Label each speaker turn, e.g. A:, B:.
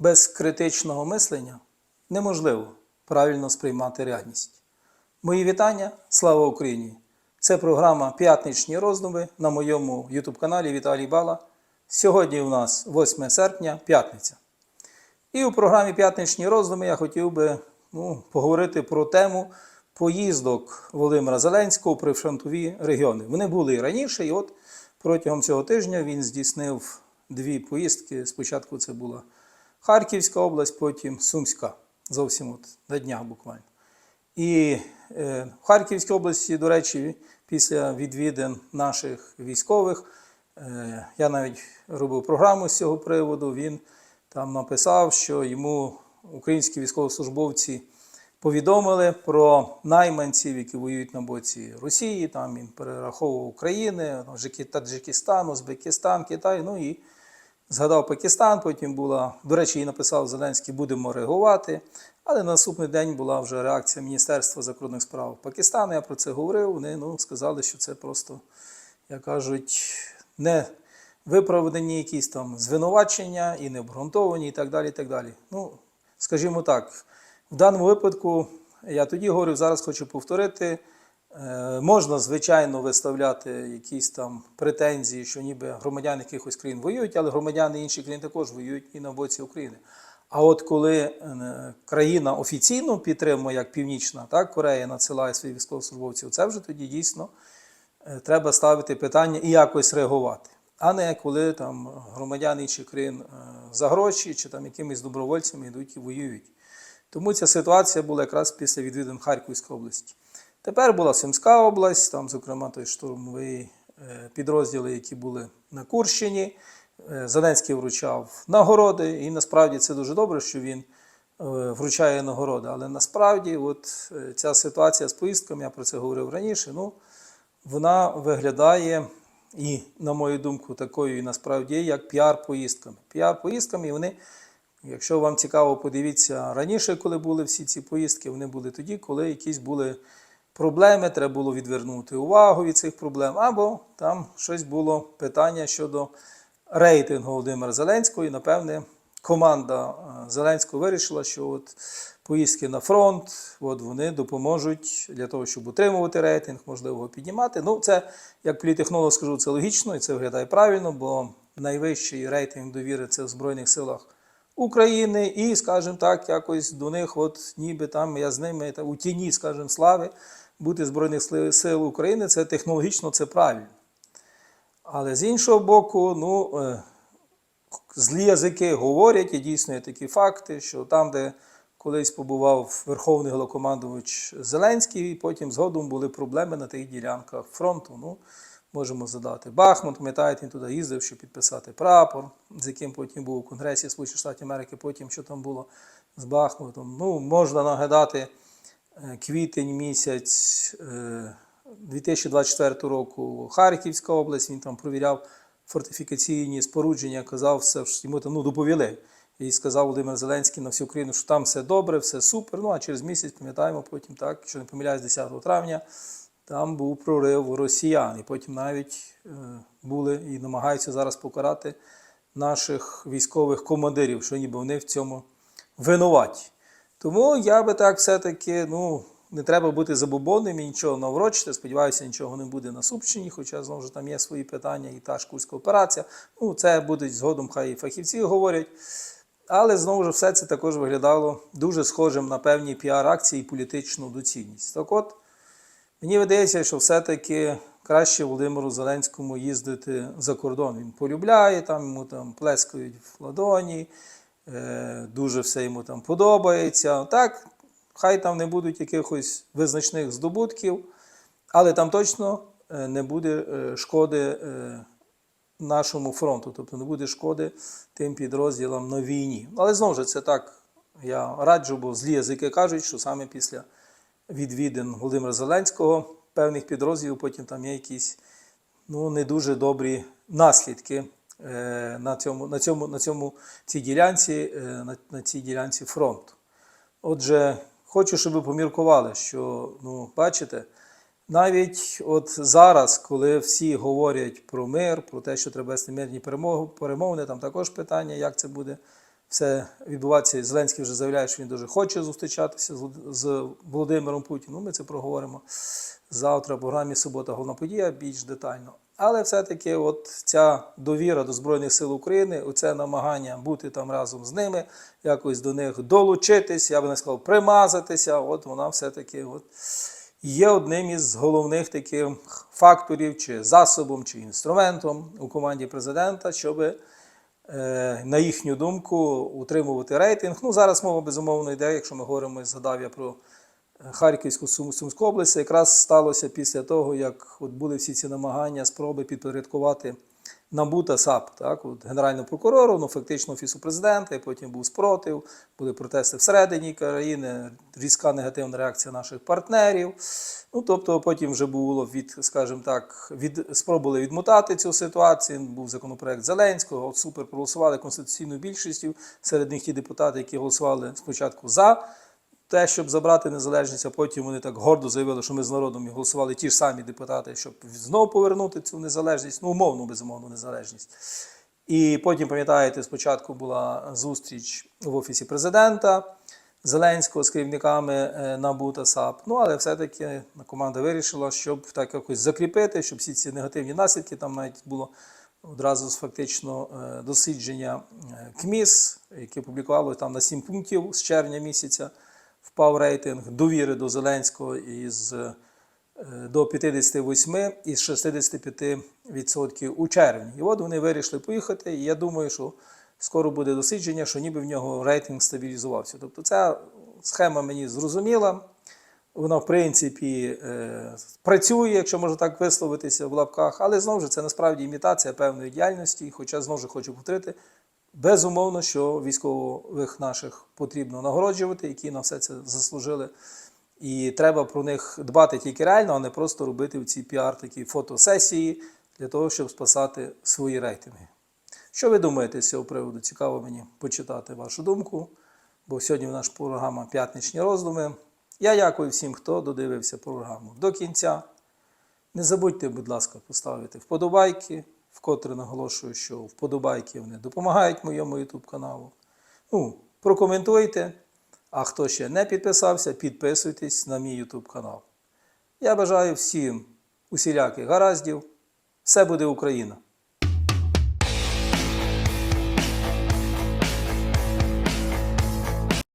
A: Без критичного мислення неможливо правильно сприймати реальність. Мої вітання, слава Україні! Це програма П'ятничні роздуми на моєму YouTube-каналі Віталій Бала. Сьогодні у нас 8 серпня, п'ятниця. І у програмі П'ятничні роздуми я хотів би ну, поговорити про тему поїздок Володимира Зеленського при фронтові регіони. Вони були і раніше, і от протягом цього тижня він здійснив дві поїздки. Спочатку це була Харківська область, потім Сумська. Зовсім от на днях буквально. І е, в Харківській області, до речі, після відвідин наших військових, е, я навіть робив програму з цього приводу. Він там написав, що йому українські військовослужбовці повідомили про найманців, які воюють на боці Росії. Там він перераховував України, Таджикистан, Узбекистан, Китай. Ну і згадав Пакистан. Потім була, до речі, і написав Зеленський, будемо реагувати. Але на наступний день була вже реакція Міністерства закордонних справ Пакистану. Я про це говорив. Вони ну, сказали, що це просто, як кажуть, не виправдані якісь там звинувачення і не обґрунтовані, і так далі. І так далі. Ну, скажімо так, в даному випадку я тоді говорив, зараз хочу повторити. Е, Можна, звичайно, виставляти якісь там претензії, що ніби громадяни якихось країн воюють, але громадяни інших країн також воюють і на боці України. А от коли е, країна офіційно підтримує, як Північна, так, Корея надсилає своїх військовослужбовців, це вже тоді дійсно е, треба ставити питання і якось реагувати. А не коли там громадяни інших країн за гроші чи там якимись добровольцями йдуть і воюють. Тому ця ситуація була якраз після відвідин Харківської області. Тепер була Сумська область, там, зокрема, той штурмовий е, підрозділи, які були на Курщині. Е, Зеленський вручав нагороди, і насправді це дуже добре, що він е, вручає нагороди. Але насправді, от ця ситуація з поїздками, я про це говорив раніше, ну, вона виглядає, і, на мою думку, такою і насправді є, як піар-поїздками. Піар-поїздками, вони, якщо вам цікаво, подивіться раніше, коли були всі ці поїздки, вони були тоді, коли якісь були проблеми, треба було відвернути увагу від цих проблем, або там щось було питання щодо рейтингу Володимира Зеленського. І, напевне, команда е, Зеленського вирішила, що от поїздки на фронт, от вони допоможуть для того, щоб утримувати рейтинг, можливо, його піднімати. Ну, це, як політехнолог скажу, це логічно і це виглядає правильно, бо найвищий рейтинг довіри це в Збройних силах України, і, скажімо так, якось до них, от ніби там я з ними та, у тіні, скажімо, слави бути Збройних сил України, це технологічно це правильно. Але з іншого боку, ну, е, злі язики говорять, і дійсно є такі факти, що там, де колись побував Верховний Головкомандувач Зеленський, потім згодом були проблеми на тих ділянках фронту. Ну, можемо задати. Бахмут, пам'ятаєте, він туди їздив, щоб підписати прапор, з яким потім був у Конгресі Сполучених Штатів Америки, потім що там було з Бахмутом. Ну, можна нагадати квітень місяць е, 2024 року Харківська область, він там провіряв фортифікаційні спорудження, казав, все, що йому там ну, доповіли. І сказав Володимир Зеленський на всю Україну, що там все добре, все супер. Ну а через місяць, пам'ятаємо, потім так, якщо не помиляюсь, 10 травня, там був прорив росіян. І потім навіть е, були і намагаються зараз покарати наших військових командирів, що ніби вони в цьому винуваті. Тому я би так все-таки, ну, не треба бути забобонним і нічого наврочити. Сподіваюся, нічого не буде на Супщині, хоча знову ж там є свої питання, і та ж Курська операція. Ну, це будуть згодом, хай і фахівці говорять. Але знову ж все це також виглядало дуже схожим на певні піар-акції і політичну доцільність. Так от, мені видається, що все-таки краще Володимиру Зеленському їздити за кордон. Він полюбляє, там йому там плескають в ладоні, дуже все йому там подобається. Так, хай там не будуть якихось визначних здобутків, але там точно е, не буде е, шкоди е, нашому фронту, тобто не буде шкоди тим підрозділам на війні. Але знову ж це так, я раджу, бо злі язики кажуть, що саме після відвідин Володимира Зеленського певних підрозділів потім там є якісь ну, не дуже добрі наслідки е, на цьому, на цьому, на цьому цій ділянці, е, на, на цій ділянці фронту. Отже, хочу, щоб ви поміркували, що, ну, бачите, навіть от зараз, коли всі говорять про мир, про те, що треба вести мирні перемовини, там також питання, як це буде все відбуватися. Зеленський вже заявляє, що він дуже хоче зустрічатися з Володимиром Путіним. Ну, Ми це проговоримо завтра в програмі Субота головна подія більш детально. Але все-таки от ця довіра до Збройних сил України, оце намагання бути там разом з ними, якось до них долучитись, я би не сказав, примазатися, от вона все-таки от є одним із головних таких факторів, чи засобом, чи інструментом у команді президента, щоби е, на їхню думку, утримувати рейтинг. Ну, зараз мова безумовно йде, якщо ми говоримо, згадав я про Харківську Сумську область, якраз сталося після того, як от були всі ці намагання, спроби підпорядкувати НАБУ та САП, так, от Генеральному прокурору, ну фактично Офісу президента, і потім був спротив, були протести всередині країни, різка негативна реакція наших партнерів. Ну, тобто потім вже було від, скажімо так, від, спробували відмотати цю ситуацію. Був законопроект Зеленського, от супер проголосували конституційною більшістю. Серед них ті депутати, які голосували спочатку за те, щоб забрати незалежність, а потім вони так гордо заявили, що ми з народом і голосували ті ж самі депутати, щоб знову повернути цю незалежність, ну умовну, безумовну незалежність. І потім, пам'ятаєте, спочатку була зустріч в офісі президента Зеленського з керівниками е, НАБУ та САП. Ну, але все-таки команда вирішила, щоб так якось закріпити, щоб всі ці негативні наслідки, там навіть було одразу фактично е, дослідження е, КМІС, яке публікувало там на 7 пунктів з червня місяця, впав рейтинг довіри до Зеленського із е, до 58 із 65% у червні. І от вони вирішили поїхати. І я думаю, що скоро буде дослідження, що ніби в нього рейтинг стабілізувався. Тобто ця схема мені зрозуміла. Вона, в принципі, е, працює, якщо можна так висловитися в лапках, але знову ж це насправді імітація певної діяльності. Хоча знову ж хочу повторити, безумовно, що військових наших потрібно нагороджувати, які на все це заслужили. І треба про них дбати тільки реально, а не просто робити ці піар такі фотосесії для того, щоб спасати свої рейтинги. Що ви думаєте з цього приводу? Цікаво мені почитати вашу думку, бо сьогодні в наша програма П'ятничні роздуми. Я дякую всім, хто додивився програму до кінця. Не забудьте, будь ласка, поставити вподобайки, вкотре наголошую, що вподобайки вони допомагають моєму YouTube каналу. Ну, прокоментуйте. А хто ще не підписався, підписуйтесь на мій YouTube канал. Я бажаю всім усіляких гараздів. Все буде Україна!